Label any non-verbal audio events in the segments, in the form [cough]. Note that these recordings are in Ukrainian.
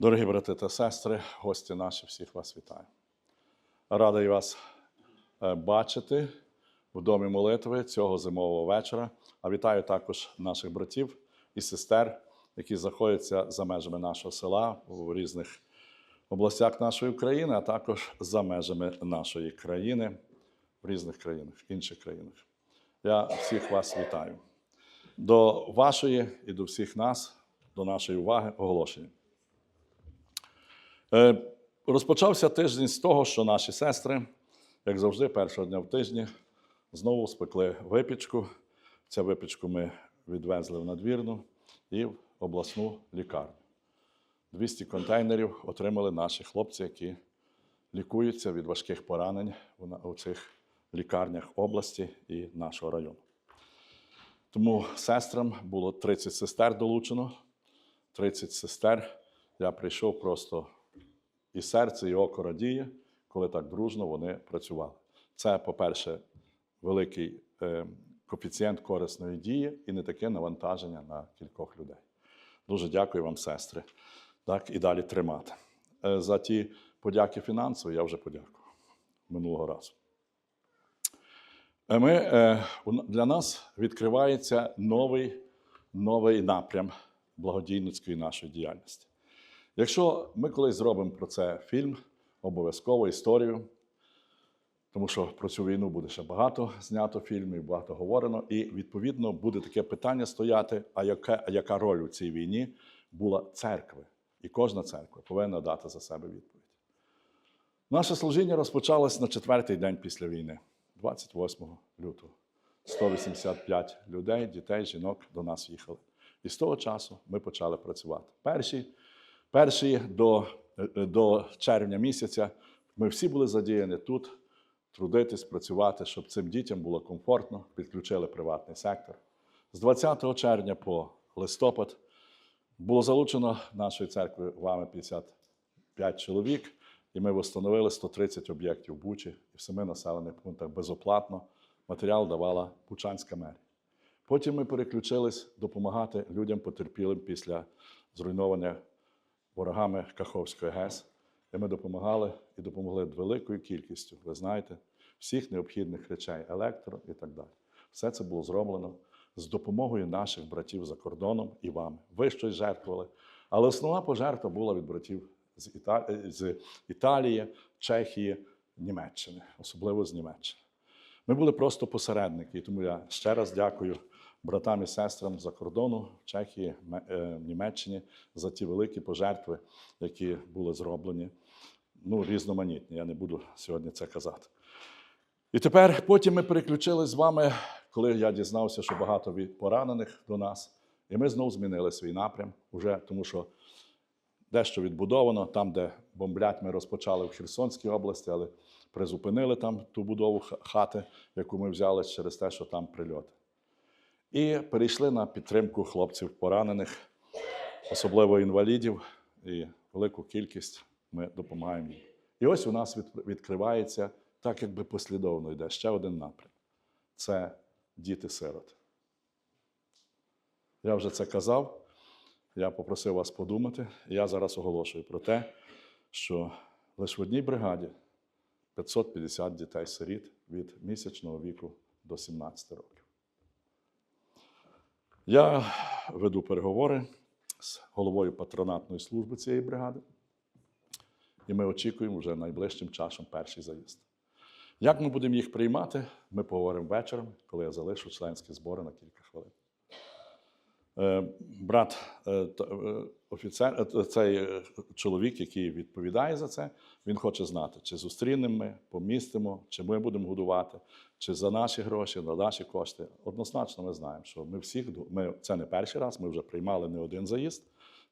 Дорогі брати та сестри, гості наші, всіх вас вітаю. Радий вас е, бачити в домі молитви цього зимового вечора. А вітаю також наших братів і сестер, які знаходяться за межами нашого села у різних областях нашої України, а також за межами нашої країни в різних країнах, інших країнах. Я всіх вас вітаю. До вашої і до всіх нас, до нашої уваги, оголошення. Е, Розпочався тиждень з того, що наші сестри, як завжди, першого дня в тижні, знову спекли випічку. Цю випічку ми відвезли в надвірну і в обласну лікарню. 200 контейнерів отримали наші хлопці, які лікуються від важких поранень у цих лікарнях області і нашого району. Тому сестрам було 30 сестер долучено, 30 сестер. Я прийшов просто і серце, і око радіє, коли так дружно вони працювали. Це, по-перше, великий е, коефіцієнт корисної дії і не таке навантаження на кількох людей. Дуже дякую вам, сестри. Так, і далі тримати. Е, за ті подяки фінансові я вже подякував минулого разу. Е, Ми, для нас відкривається новий, новий напрям благодійницької нашої діяльності. Якщо ми колись зробимо про це фільм, обов'язково історію, тому що про цю війну буде ще багато знято фільмів, багато говорено, і відповідно буде таке питання стояти: а яка, яка роль у цій війні була церкви? І кожна церква повинна дати за себе відповідь. Наше служіння розпочалось на четвертий день після війни, 28 лютого. 185 людей, дітей, жінок до нас їхали. І з того часу ми почали працювати. Перші, перші до, е, до червня місяця ми всі були задіяні тут, трудитись, працювати, щоб цим дітям було комфортно, підключили приватний сектор. З 20 червня по листопад було залучено нашою церквою вами 55 чоловік, і ми встановили 130 об'єктів Бучі і в семи населених пунктах безоплатно. Матеріал давала Бучанська мерія. Потім ми переключились допомагати людям потерпілим після зруйнування ворогами Каховської ГЕС. І ми допомагали і допомогли великою кількістю, ви знаєте, всіх необхідних речей, електро і так далі. Все це було зроблено з допомогою наших братів за кордоном і вами. Ви щось жертвували. Але основна пожертва була від братів з, Іта... е, з Італії, Чехії, Німеччини, особливо з Німеччини. Ми були просто посередники, і тому я ще раз дякую братам і сестрам за кордону в Чехії, е, в Німеччині за ті великі пожертви, які були зроблені. Ну, різноманітні, я не буду сьогодні це казати. І тепер потім ми переключились з вами, коли я дізнався, що багато поранених до нас. І ми знову змінили свій напрям, уже, тому що дещо відбудовано. Там, де бомблять, ми розпочали в Херсонській області, але призупинили там ту будову хати, яку ми взяли через те, що там прильоти. І перейшли на підтримку хлопців поранених, особливо інвалідів, і велику кількість ми допомагаємо їм. І ось у нас відкривається так, якби послідовно йде ще один напрям це діти-сироти. Я вже це казав, я попросив вас подумати. і Я зараз оголошую про те, що лише в одній бригаді 550 дітей-сиріт від місячного віку до 17 років. Я веду переговори з головою патронатної служби цієї бригади, і ми очікуємо вже найближчим часом перший заїзд. Як ми будемо їх приймати, ми поговоримо вечором, коли я залишу членські збори на кілька хвилин. Е, Брат, е, е, офіцер, цей чоловік, який відповідає за це, він хоче знати, чи зустрінемо ми, помістимо, чи ми будемо годувати, чи за наші гроші, за наші кошти. Однозначно, ми знаємо, що ми всіх ми це не перший раз, ми вже приймали не один заїзд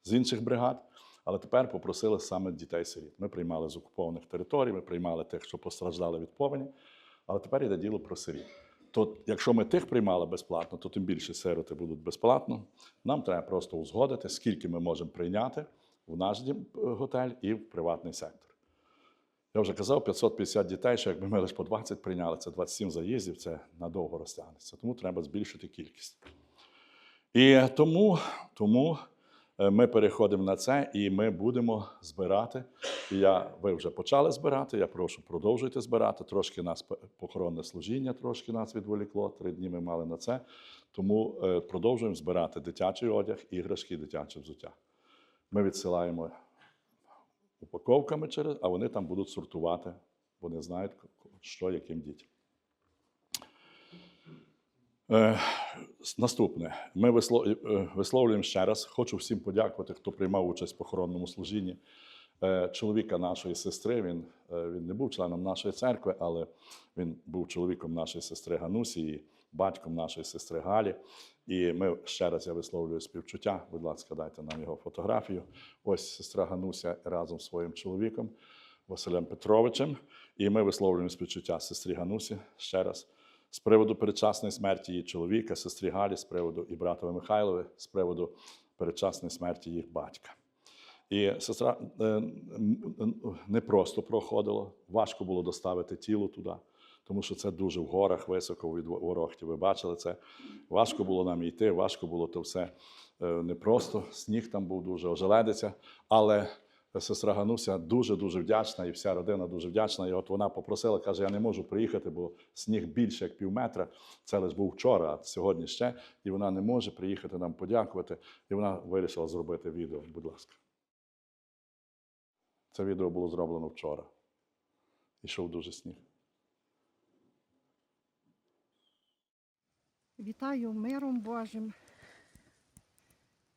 з інших бригад. Але тепер попросили саме дітей-сиріт. Ми приймали з окупованих територій, ми приймали тих, що постраждали від повені. Але тепер йде діло про сиріт. То якщо ми тих приймали безплатно, то тим більше сироти будуть безплатно. Нам треба просто узгодити, скільки ми можемо прийняти в наш е, готель і в приватний сектор. Я вже казав, 550 дітей, що якби ми лише по 20 прийняли, це 27 заїздів, це надовго розтягнеться. Тому треба збільшити кількість. І тому, тому ми переходимо на це і ми будемо збирати. Я, ви вже почали збирати. Я прошу, продовжуйте збирати. Трошки нас похоронне служіння, трошки нас відволікло. Три дні ми мали на це. Тому е, продовжуємо збирати дитячий одяг, іграшки, дитяче взуття. Ми відсилаємо упаковками через, а вони там будуть сортувати. Вони знають, що яким дітям. Е, Наступне. Ми е, висловлюємо ще раз. Хочу всім подякувати, хто приймав участь в похоронному служінні. Е, Чоловіка нашої сестри, він, він не був членом нашої церкви, але він був чоловіком нашої сестри Ганусі і батьком нашої сестри Галі. І ми ще раз я висловлюю співчуття. Будь ласка, дайте нам його фотографію. Ось сестра Гануся разом з своїм чоловіком Василем Петровичем. І ми висловлюємо співчуття сестрі Ганусі ще раз з приводу передчасної смерті її чоловіка, сестрі Галі, з приводу і братові Михайлові, з приводу передчасної смерті їх батька. І сестра е, не просто проходила, важко було доставити тіло туди, тому що це дуже в горах, високо від ворогті. Ви бачили це. Важко було нам йти, важко було то все е, непросто. Сніг там був дуже ожеледиця. Але сестра Гануся дуже-дуже вдячна, і вся родина дуже вдячна. І от вона попросила, каже: я не можу приїхати, бо сніг більше як пів метра. Це лише був вчора, а сьогодні ще. І вона не може приїхати нам подякувати. І вона вирішила зробити відео. Будь ласка. Це відео було зроблено вчора. Ішов дуже сніг. Вітаю миром Божим,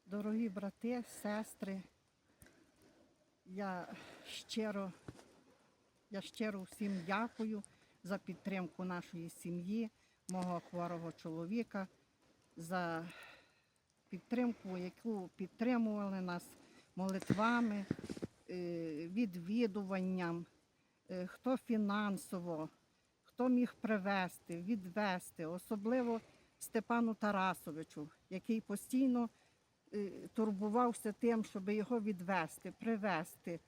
дорогі брати, сестри. Я щиро, я щиро всім дякую за підтримку нашої сім'ї, мого хворого чоловіка, за підтримку, яку підтримували нас молитвами, е, відвідуванням, е, хто фінансово, хто міг привезти, відвести, особливо Степану Тарасовичу, який постійно турбувався тим, щоб його відвести, привезти.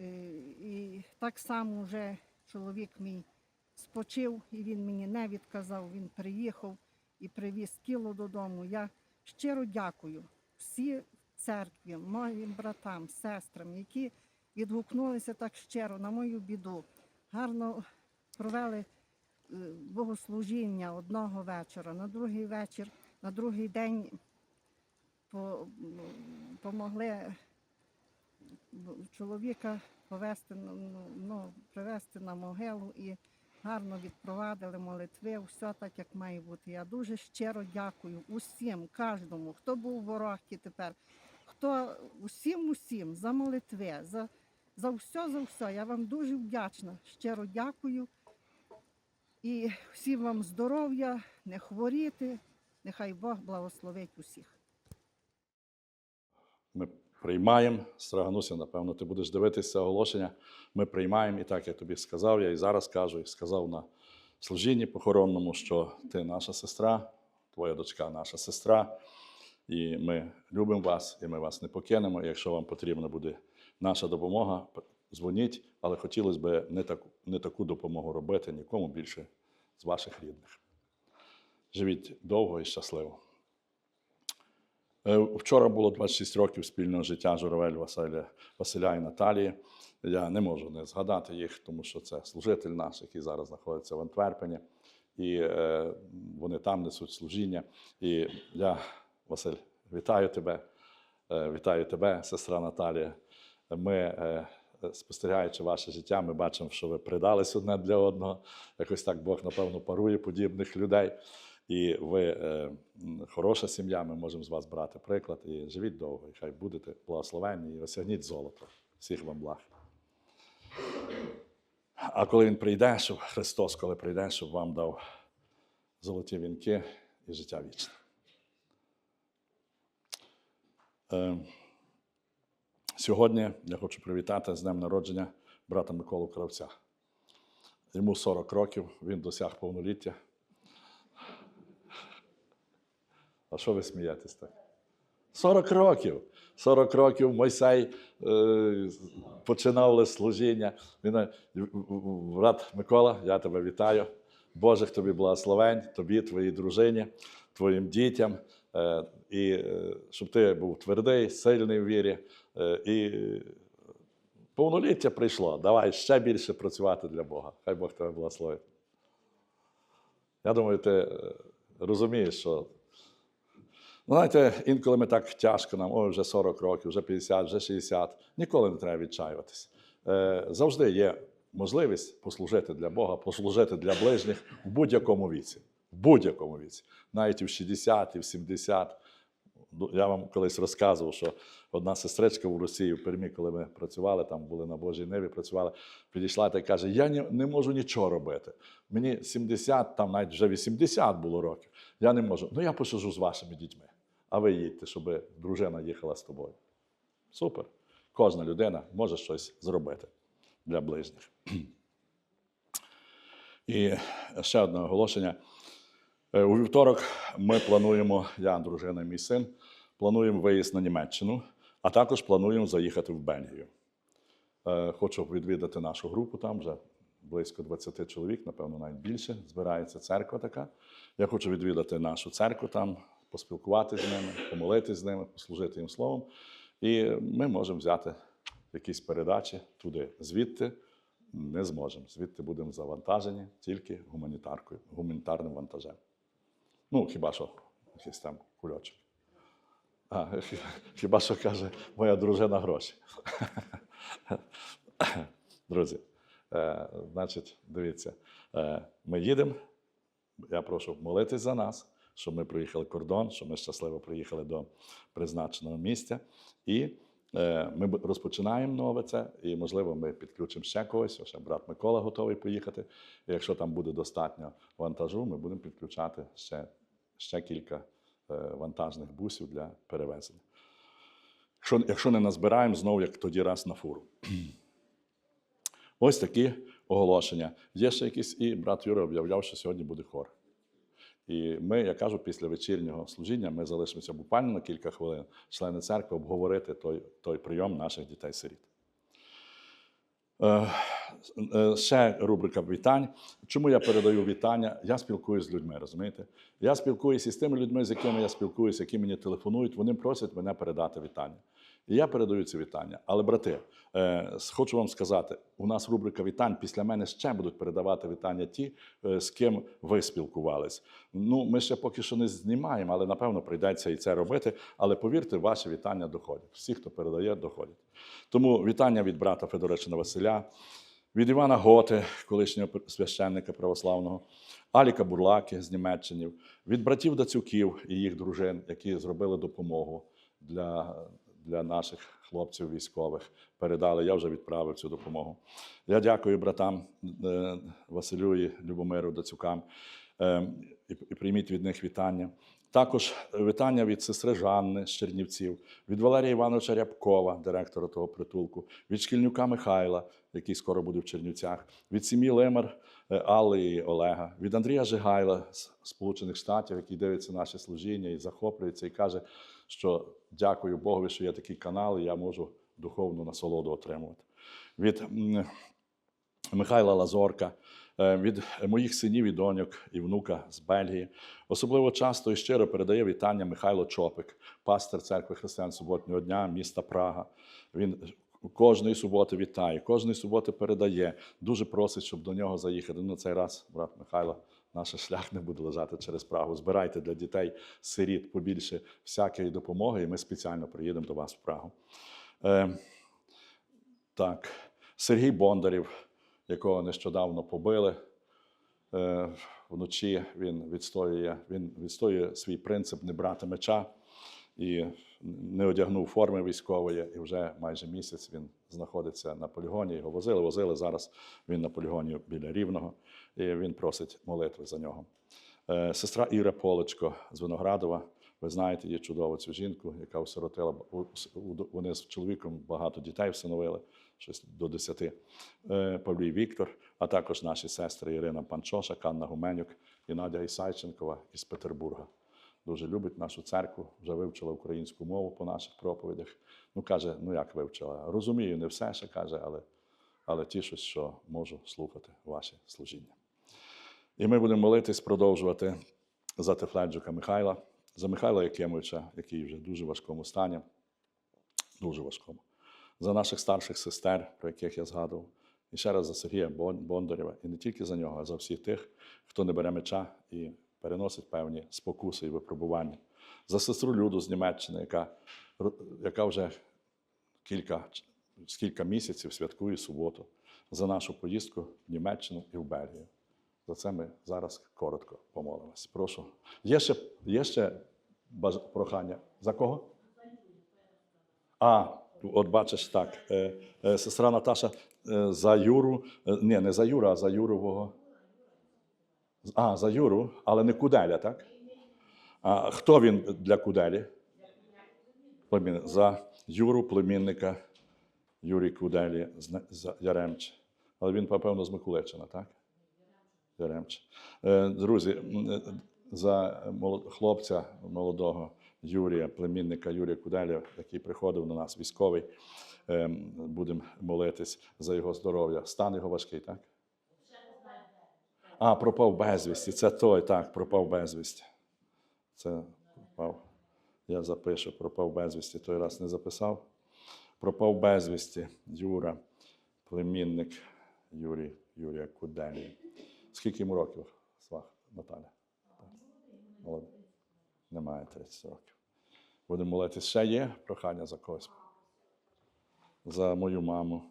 Е, І так само вже чоловік мій спочив, і він мені не відказав. Він приїхав і привіз тіло додому. Я щиро дякую всі церкві, моїм братам, сестрам, які відгукнулися так щиро на мою біду. Гарно провели е, богослужіння одного вечора, на другий вечір, на другий день помогли чоловіка повести, ну, ну, ну, привезти на могилу і гарно відпровадили молитви, все так, як має бути. Я дуже щиро дякую усім, кожному, хто був в ворогті тепер, хто усім, усім за молитви, за, за все, за все. Я вам дуже вдячна. Щиро дякую. І всім вам здоров'я, не хворіти. Нехай Бог благословить усіх. Ми приймаємо. Страгануся, напевно, ти будеш дивитися оголошення. Ми приймаємо, і так я тобі сказав, я і зараз кажу, і сказав на служінні похоронному, що ти наша сестра, твоя дочка наша сестра. І ми любимо вас, і ми вас не покинемо. Якщо вам потрібна буде наша допомога, дзвоніть, але хотілося б не таку, не таку допомогу робити нікому більше з ваших рідних. Живіть довго і щасливо. Е, Вчора було 26 років спільного життя Журавель Василя, Василя і Наталії. Я не можу не згадати їх, тому що це служитель наш, який зараз знаходиться в Антверпені. І е, вони там несуть служіння. І я, Василь, вітаю тебе. Е, вітаю тебе, сестра Наталія. Ми, е, спостерігаючи ваше життя, ми бачимо, що ви придались одне для одного. Якось так Бог, напевно, парує подібних людей. І ви е, хороша сім'я, ми можемо з вас брати приклад. І живіть довго, і хай будете благословенні і осягніть золото. Всіх вам благ. А коли він прийде, щоб Христос, коли прийде, щоб вам дав золоті вінки і життя вічне. Е, Сьогодні я хочу привітати з днем народження брата Миколу Кравця. Йому 40 років, він досяг повноліття. А що ви смієтесь так? 40 років. 40 років Мойсей е, починав служіння. Він, е, брат Микола, я тебе вітаю. Божих тобі благословень, тобі, твоїй дружині, твоїм дітям. Е, І е, щоб ти був твердий, сильний в вірі. Е, І повноліття прийшло. Давай ще більше працювати для Бога. Хай Бог тебе благословить. Я думаю, ти е, розумієш, що. Ну, знаєте, інколи ми так тяжко нам, ой, вже 40 років, вже 50, вже 60. Ніколи не треба відчаюватися. Е, завжди є можливість послужити для Бога, послужити для ближніх в будь-якому віці. В будь-якому віці. Навіть в 60, і в 70. Ну, Я вам колись розказував, що одна сестричка в Росії, в Пермі, коли ми працювали, там були на Божій небі, працювали, підійшла та каже: Я не, не можу нічого робити. Мені 70, там навіть вже 80 було років. Я не можу. Ну я посижу з вашими дітьми. А ви їдьте, щоб дружина їхала з тобою. Супер. Кожна людина може щось зробити для ближніх. І ще одне оголошення. Е, У вівторок ми плануємо, я, дружина і мій син, плануємо виїзд на Німеччину, а також плануємо заїхати в Бельгію. Е, Хочу відвідати нашу групу, там вже близько 20 чоловік, напевно, навіть більше. Збирається церква така. Я хочу відвідати нашу церкву там, поспілкуватися з ними, помолитись з ними, послужити їм словом. І ми можемо взяти якісь передачі туди. Звідти не зможемо. Звідти будемо завантажені тільки гуманітаркою, гуманітарним вантажем. Ну, хіба що якийсь там кульочок. А, [laughs] хіба що каже моя дружина гроші. [laughs] Друзі, е, значить, дивіться, е, ми їдемо. Я прошу молитись за нас, щоб ми проїхали кордон, щоб ми щасливо приїхали до призначеного місця. І е, ми розпочинаємо нове це, і, можливо, ми підключимо ще когось. Ще брат Микола готовий поїхати. І якщо там буде достатньо вантажу, ми будемо підключати ще, ще кілька е, вантажних бусів для перевезення. Якщо, якщо не назбираємо, знову як тоді раз на фуру. [clears throat] Ось такі оголошення. Є ще якісь, і брат Юра об'являв, що сьогодні буде хор. І ми, я кажу, після вечірнього служіння ми залишимося буквально на кілька хвилин, члени церкви, обговорити той, той прийом наших дітей-сиріт. Е, е, Ще рубрика вітань. Чому я передаю вітання? Я спілкуюся з людьми, розумієте? Я спілкуюся із тими людьми, з якими я спілкуюся, які мені телефонують, вони просять мене передати вітання. Я передаю ці вітання. Але, брати, е, хочу вам сказати: у нас рубрика вітань. Після мене ще будуть передавати вітання ті, е, з ким ви спілкувались. Ну, ми ще поки що не знімаємо, але напевно прийдеться і це робити. Але повірте, ваші вітання доходять. Всі, хто передає, доходять. Тому вітання від брата Федоричина Василя, від Івана Готи, колишнього священника православного, Аліка Бурлаки з Німеччини, від братів Дацюків і їх дружин, які зробили допомогу для, для наших хлопців військових. Передали, я вже відправив цю допомогу. Я дякую братам е, Василю і Любомиру Дацюкам е, і, прийміть від них вітання. Також вітання від сестри Жанни з Чернівців, від Валерія Івановича Рябкова, директора того притулку, від шкільнюка Михайла, який скоро буде в Чернівцях, від сім'ї Лемер е, Алли і Олега, від Андрія Жигайла з Сполучених Штатів, який дивиться наше служіння і захоплюється, і каже, що дякую Богові, що є такий канал, і я можу духовну насолоду отримувати. Від Михайла Лазорка, е, від моїх синів і доньок і внука з Бельгії. Особливо часто і щиро передає вітання Михайло Чопик, пастир церкви Християн Суботнього дня міста Прага. Він кожної суботи вітає, кожної суботи передає, дуже просить, щоб до нього заїхати. Ну, цей раз, брат Михайло, наш шлях не буде лежати через Прагу. Збирайте для дітей сиріт побільше всякої допомоги, і ми спеціально приїдемо до вас в Прагу. Е, так, Сергій Бондарів, якого нещодавно побили. Е, вночі він відстоює, він відстоює свій принцип не брати меча і не одягнув форми військової, і вже майже місяць він знаходиться на полігоні. Його возили, возили. Зараз він на полігоні біля Рівного, і він просить молитви за нього. Е, Сестра Іра Полечко з Виноградова. Ви знаєте її чудову цю жінку, яка осиротила. Вони з чоловіком багато дітей всиновили, щось до десяти. Е, Павлій Віктор, а також наші сестри Ірина Панчоша, Канна Гуменюк і Надя Ісайченкова із Петербурга. Дуже любить нашу церкву, вже вивчила українську мову по наших проповідях. Ну, каже, ну як вивчила? Розумію, не все ще каже, але, але тішусь, що можу слухати ваші служіння. І ми будемо молитись, продовжувати за Тефледжука Михайла, за Михайла Якимовича, який вже в дуже важкому стані, дуже важкому, за наших старших сестер, про яких я згадував, і ще раз за Сергія Бон- Бондарєва, і не тільки за нього, а за всіх тих, хто не бере меча і переносить певні спокуси і випробування. За сестру Люду з Німеччини, яка, яка вже кілька, кілька місяців святкує суботу, за нашу поїздку в Німеччину і в Бельгію. За це ми зараз коротко помолимось. Прошу. Є ще, є ще баж... прохання. За кого? А, от бачиш так. Е, е, сестра Наташа е, за Юру. Ні, не за Юра, а за Юрового. А, за Юру, але не Куделя, так? А хто він для Куделі? За Юру, племінника Юрій Куделі з Яремче. Але він, напевно, з Миколичина, так? Яремче. Е, Друзі, е, за хлопця молодого Юрія, племінника Юрія Куделя, який приходив на нас, військовий, ем, будемо молитись за його здоров'я. Стан його важкий, так? А, пропав безвісті. Це той, так, пропав безвісті. Це пропав. Я запишу, пропав безвісті. Той раз не записав. Пропав безвісті Юра, племінник Юрій, Юрія Куделі. Скільки йому років, Свах, Наталя? Молодий. Немає 30 років. Будемо молитись. Ще є прохання за когось? За мою маму.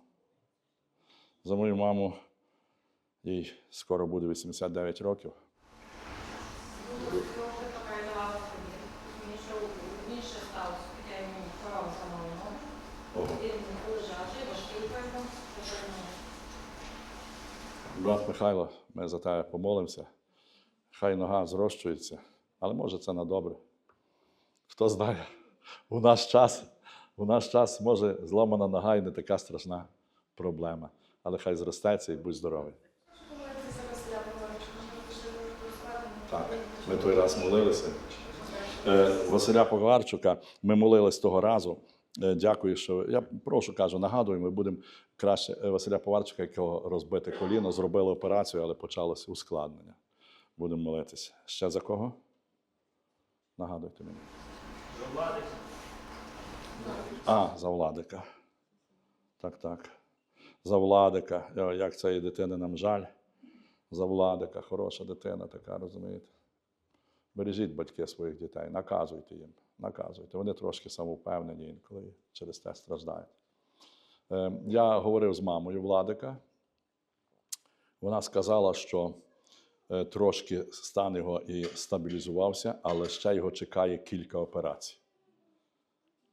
За мою маму. Їй скоро буде 89 років. Брат Михайло, ми за тебе помолимося. Хай нога зрощується, але може це на добре. Хто знає, у наш час, у наш час може зламана нога і не така страшна проблема. Але хай зростеться і будь здоровий. Так, ми той раз молилися. Е, Василя Погарчука ми молились того разу. Е, Дякую, що я прошу кажу, нагадую, ми будемо краще е, Василя Поварчука, якого розбите коліно, зробили операцію, але почалося ускладнення. Будемо молитися. Ще за кого? Нагадуйте мені. За владика. А, за владика. Так, так. За владика. Як цієї дитини нам жаль. За владика, хороша дитина така, розумієте? Бережіть батьки своїх дітей, наказуйте їм, наказуйте. Вони трошки самовпевнені інколи через те страждають. Е, Я говорив з мамою Владика. Вона сказала, що е, трошки стан його і стабілізувався, але ще його чекає кілька операцій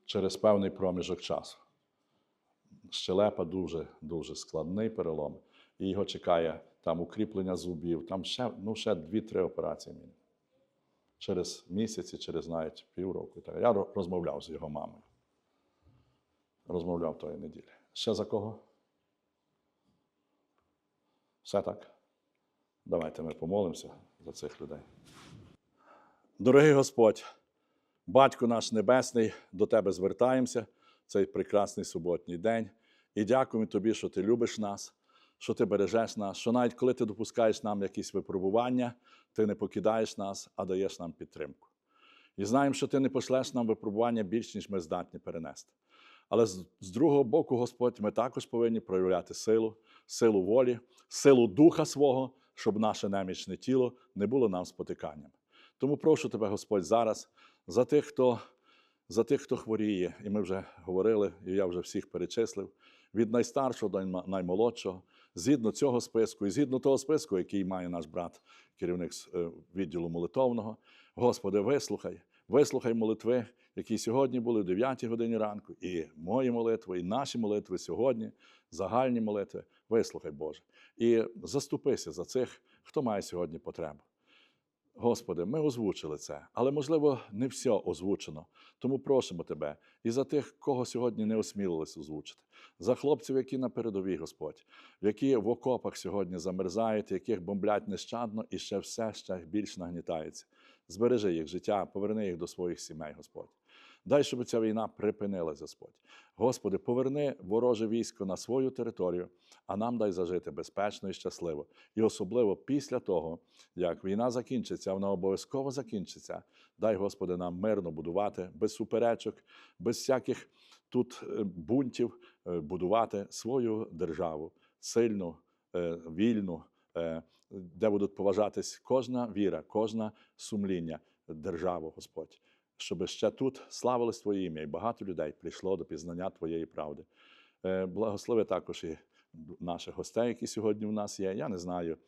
через певний проміжок часу. Щелепа дуже, дуже складний перелом, і його чекає там укріплення зубів, там ще, ну, ще 2-3 операції мінімум через місяці, через навіть півроку. Я розмовляв з його мамою. Розмовляв тої неділі. Ще за кого? Все так? Давайте ми помолимося за цих людей. Дорогий Господь, Батько наш Небесний, до Тебе звертаємося в цей прекрасний суботній день. І дякуємо Тобі, що Ти любиш нас, що Ти бережеш нас, що навіть коли Ти допускаєш нам якісь випробування, Ти не покидаєш нас, а даєш нам підтримку. І знаємо, що Ти не пошлеш нам випробування більш, ніж ми здатні перенести. Але з, другого боку, Господь, ми також повинні проявляти силу, силу волі, силу духа свого, щоб наше немічне тіло не було нам спотиканням. Тому прошу тебе, Господь, зараз за тих, хто, за тих, хто хворіє, і ми вже говорили, і я вже всіх перечислив, від найстаршого до наймолодшого, згідно цього списку і згідно того списку, який має наш брат, керівник е, відділу молитовного. Господи, вислухай, вислухай молитви, які сьогодні були в 9 годині ранку, і мої молитви, і наші молитви сьогодні, загальні молитви. Вислухай, Боже. І заступися за цих, хто має сьогодні потребу. Господи, ми озвучили це, але можливо не все озвучено. Тому просимо Тебе і за тих, кого сьогодні не осмілились озвучити, за хлопців, які на передовій, Господь, які в окопах сьогодні замерзають, яких бомблять нещадно, і ще все ще більш нагнітається. Збережи їх життя, поверни їх до своїх сімей, Господь. Дай, щоб ця війна припинилась, Господь. Господи, поверни вороже військо на свою територію, а нам дай зажити безпечно і щасливо. І особливо після того, як війна закінчиться, вона обов'язково закінчиться. Дай, Господи, нам мирно будувати, без суперечок, без всяких тут е, бунтів, е, будувати свою державу, сильну, е, вільну, де будуть поважатись кожна віра, кожна сумління, державу, Господь. Щоб ще тут славилось Твоє ім'я, і багато людей прийшло до пізнання Твоєї правди. Е, Благослови також і наших гостей, які сьогодні в нас є. Я не знаю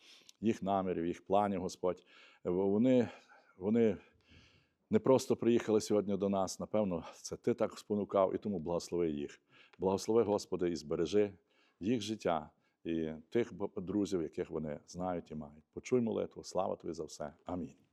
їх намірів, їх планів, Господь. Е, Вони, вони не просто приїхали сьогодні до нас. Напевно, це ти так спонукав, і тому благослови їх. Благослови, Господи, і збережи їх життя і тих друзів, яких вони знають і мають. Почуй молитву. Слава Тобі за все. Амінь.